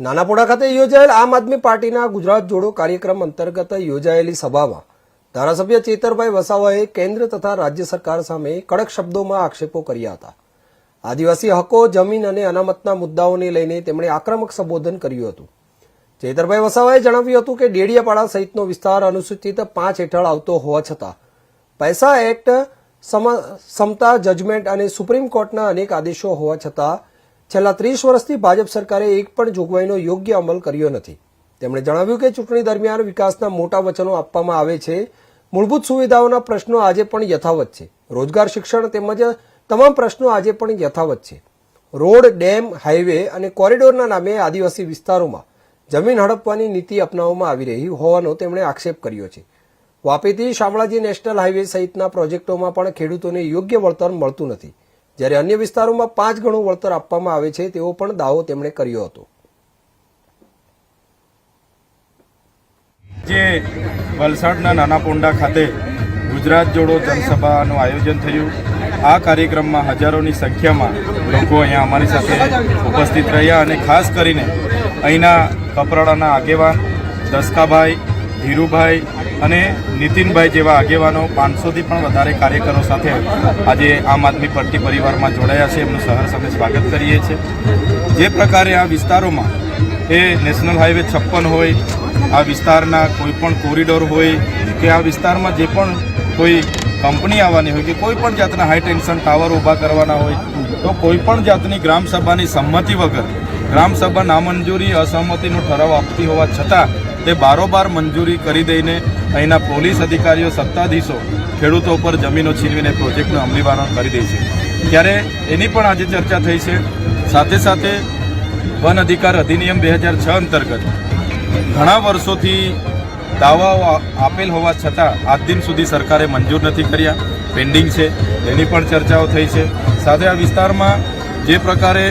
નાનાપોડા ખાતે યોજાયેલ આમ આદમી પાર્ટીના ગુજરાત જોડો કાર્યક્રમ અંતર્ગત યોજાયેલી સભામાં ધારાસભ્ય ચેતરભાઈ વસાવાએ કેન્દ્ર તથા રાજ્ય સરકાર સામે કડક શબ્દોમાં આક્ષેપો કર્યા હતા. આદિવાસી હકો, જમીન અને અનામતના મુદ્દાઓને લઈને તેમણે આક્રમક સંબોધન કર્યું હતું. ચેતરભાઈ વસાવાએ જણાવ્યું હતું કે ડેડિયાપાડા સહિતનો વિસ્તાર અનુસૂચિત પાંચ હેઠળ આવતો હોવા છતાં પૈસા એક્ટ, સમ- સમતા જજમેન્ટ અને સુપ્રીમ કોર્ટના અનેક આદેશો હોવા છતાં છેલ્લા ત્રીસ વર્ષથી ભાજપ સરકારે એક પણ જોગવાઈનો યોગ્ય અમલ કર્યો નથી. તેમણે જણાવ્યું કે ચૂંટણી દરમિયાન વિકાસના મોટા વચનો આપવામાં આવે છે. મૂળભૂત સુવિધાઓના પ્રશ્નો આજે પણ યથાવત છે. રોજગાર શિક્ષણ તેમજ તમામ પ્રશ્નો આજે પણ યથાવત છે. રોડ, ડેમ, હાઈવે અને કોરિડોરના નામે આદિવાસી વિસ્તારોમાં જમીન હડપવાની નીતિ અપનાવવામાં આવી રહી હોવાનો તેમણે આક્ષેપ કર્યો છે. વાપીથી શામળાજી નેશનલ હાઈવે સહિતના પ્રોજેક્ટોમાં પણ ખેડૂતોને યોગ્ય વળતર મળતું નથી. જ્યારે અન્ય વિસ્તારોમાં પાંચ ગણું વળતર આપવામાં આવે છે, તેવો પણ દાવો તેમણે કર્યો હતો. જે વલસાડના નાના પોંડા ખાતે ગુજરાત જોડો જનસભાનું આયોજન થયું. આ કાર્યક્રમમાં હજારોની સંખ્યામાં લોકો અહીંયા અમારી સાથે ઉપસ્થિત રહ્યા અને ખાસ કરીને અહીંના કપરાડાના આગેવાન દસકાભાઈ, ધીરુભાઈ અને નીતિનભાઈ જેવા આગેવાનો પાંચસોથી પણ વધારે કાર્યકરો સાથે આજે આમ આદમી પાર્ટી પરિવારમાં જોડાયા છે. એમનું સહર્ષ અમે સ્વાગત કરીએ છીએ. જે પ્રકારે આ વિસ્તારોમાં એ નેશનલ હાઈવે છપ્પન હોય, આ વિસ્તારના કોઈ પણ કોરિડોર હોય કે આ વિસ્તારમાં જે પણ કોઈ કંપની આવવાની હોય કે કોઈ પણ જાતના હાઈ ટેન્શન ટાવર ઊભા કરવાના હોય, તો કોઈપણ જાતની ગ્રામસભાની સંમતિ વગર ગ્રામસભા નામંજૂરી, અસહમતિનો ઠરાવ આપતી હોવા છતાં તે બારોબાર મંજૂરી કરી દઈને અહીંના પોલીસ અધિકારીઓ, સત્તાધીશો, ખેડૂતો ઉપર જમીનો છીનવીને પ્રોજેક્ટનું અમલીકરણ કરી દે છે. ત્યારે એની પણ આજે ચર્ચા થઈ છે. સાથે સાથે વન અધિકાર અધિનિયમ બે હજાર છ અંતર્ગત ઘણા વર્ષોથી દાવાઓ આપેલ હોવા છતાં આજ દિન સુધી સરકારે મંજૂર નથી કર્યા. પેન્ડિંગ છે. એની પણ ચર્ચાઓ થઈ છે. સાથે આ વિસ્તારમાં જે પ્રકારે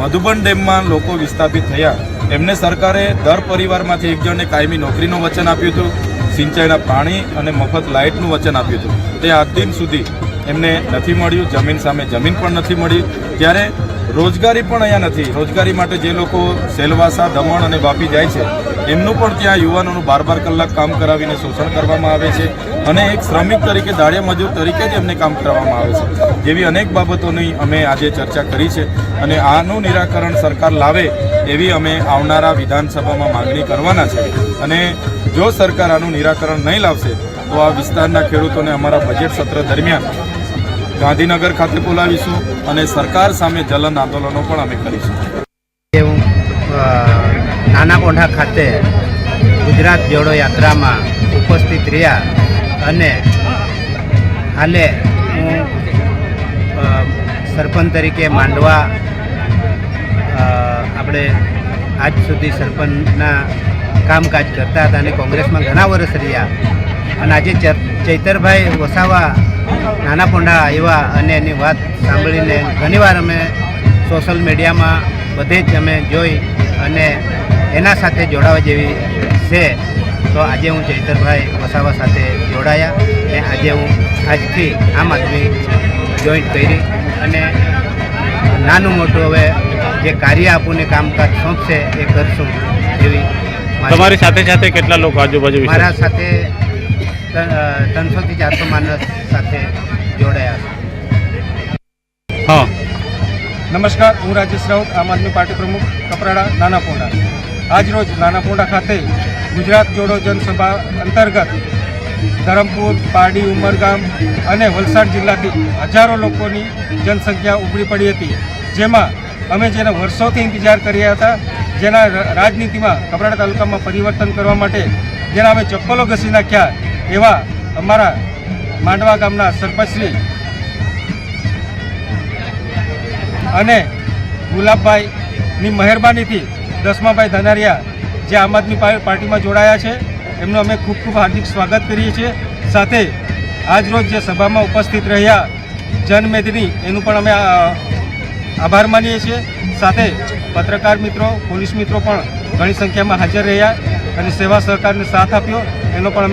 મધુબન ડેમમાં લોકો વિસ્થાપિત થયા, એમને સરકારે દર પરિવારમાંથી એક જણને કાયમી નોકરીનું વચન આપ્યું હતું. સિંચાઈના પાણી અને મફત લાઇટનું વચન આપ્યું હતું. તે આજ દિન સુધી એમને નથી મળ્યું, જમીન સામે જમીન પણ નથી મળી. ત્યારે રોજગારી પણ અહીંયા નથી. રોજગારી માટે જે લોકો સેલવાસા, દમણ અને વાપી જાય છે એમનું પણ ત્યાં યુવાનોનું બાર બાર કલાક કામ કરાવીને શોષણ કરવામાં આવે છે અને એક શ્રમિક તરીકે દાળિયા મજૂર તરીકે જ એમને કામ કરવામાં આવે છે. જેવી અનેક બાબતોની અમે આજે ચર્ચા કરી છે અને આનું નિરાકરણ સરકાર લાવે એવી અમે આવનારા વિધાનસભામાં માંગણી કરવાના છે. અને જો સરકાર આનું નિરાકરણ નહીં લાવશે, તો આ વિસ્તારના ખેડૂતોને અમારા બજેટ સત્ર દરમિયાન ગાંધીનગર ખાતે બોલાવીશું અને સરકાર સામે જલન આંદોલનો પણ અમે કરીશું. નાના પોંઢા ખાતે ગુજરાત જોડો યાત્રામાં ઉપસ્થિત રહ્યા અને હાલે હું સરપંચ તરીકે માંડવા આપણે આજ સુધી સરપંચના કામકાજ કરતા હતા અને કોંગ્રેસમાં ઘણા વર્ષ રહ્યા. અને આજે ચૈતરભાઈ વસાવા નાના પોંડા આવ્યા અને એની વાત સાંભળીને ઘણીવાર અમે સોશિયલ મીડિયામાં બધે જ અમે જોઈ અને એના સાથે જોડાવા જેવી છે તો આજે હું ચૈતરભાઈ વસાવા સાથે જોડાયા અને આજે હું આજથી આમ આદમી જોઈન્ટ કરી અને નાનું મોટું હવે જે કાર્ય આપણને કામકાજ સોંપશે એ કરશું એવી મારી- તમારી સાથે સાથે કેટલા લોકો આજુબાજુ મારા સાથે ત્રણસોથી ચારસો માણસ સાથે જોડાયા છે. હા. નમસ્કાર હું રાજેશ રાઉત આમ આદમી પાર્ટી પ્રમુખ કપરાડા નાના પોંડા. આજરોજ નાનાપોંડા ખાતે ગુજરાત જોડો જનસભા અંતર્ગત ધરમપુર, પારડી, ઉમરગામ અને વલસાડ જિલ્લાથી હજારો લોકોની જનસંખ્યા ઉમડી પડી હતી. જેમાં અમે જેને વર્ષોથી ઇંતજાર કર્યા હતા, જેના રાજનીતિમાં કપરાડા તાલુકામાં પરિવર્તન કરવા માટે જેના અમે ચપ્પલો ઘસી નાખ્યા એવા અમારા માંડવા ગામના સરપંચશ્રી અને ગુલાબભાઈની મહેરબાનીથી દસમાભાઈ ધનારિયા જે આમ આદમી પાર્ટીમાં જોડાયા છે. એમનું અમે ખૂબ ખૂબ હાર્દિક સ્વાગત કરીએ છીએ. સાથે આજરોજ જે સભામાં ઉપસ્થિત રહ્યા જનમેદની, એનું પણ અમે આભાર માનીએ છીએ. સાથે પત્રકાર મિત્રો, પોલીસ મિત્રો પણ ઘણી સંખ્યામાં હાજર રહ્યા અને સેવા સહકારને સાથ આપ્યો. એનો પણ અમે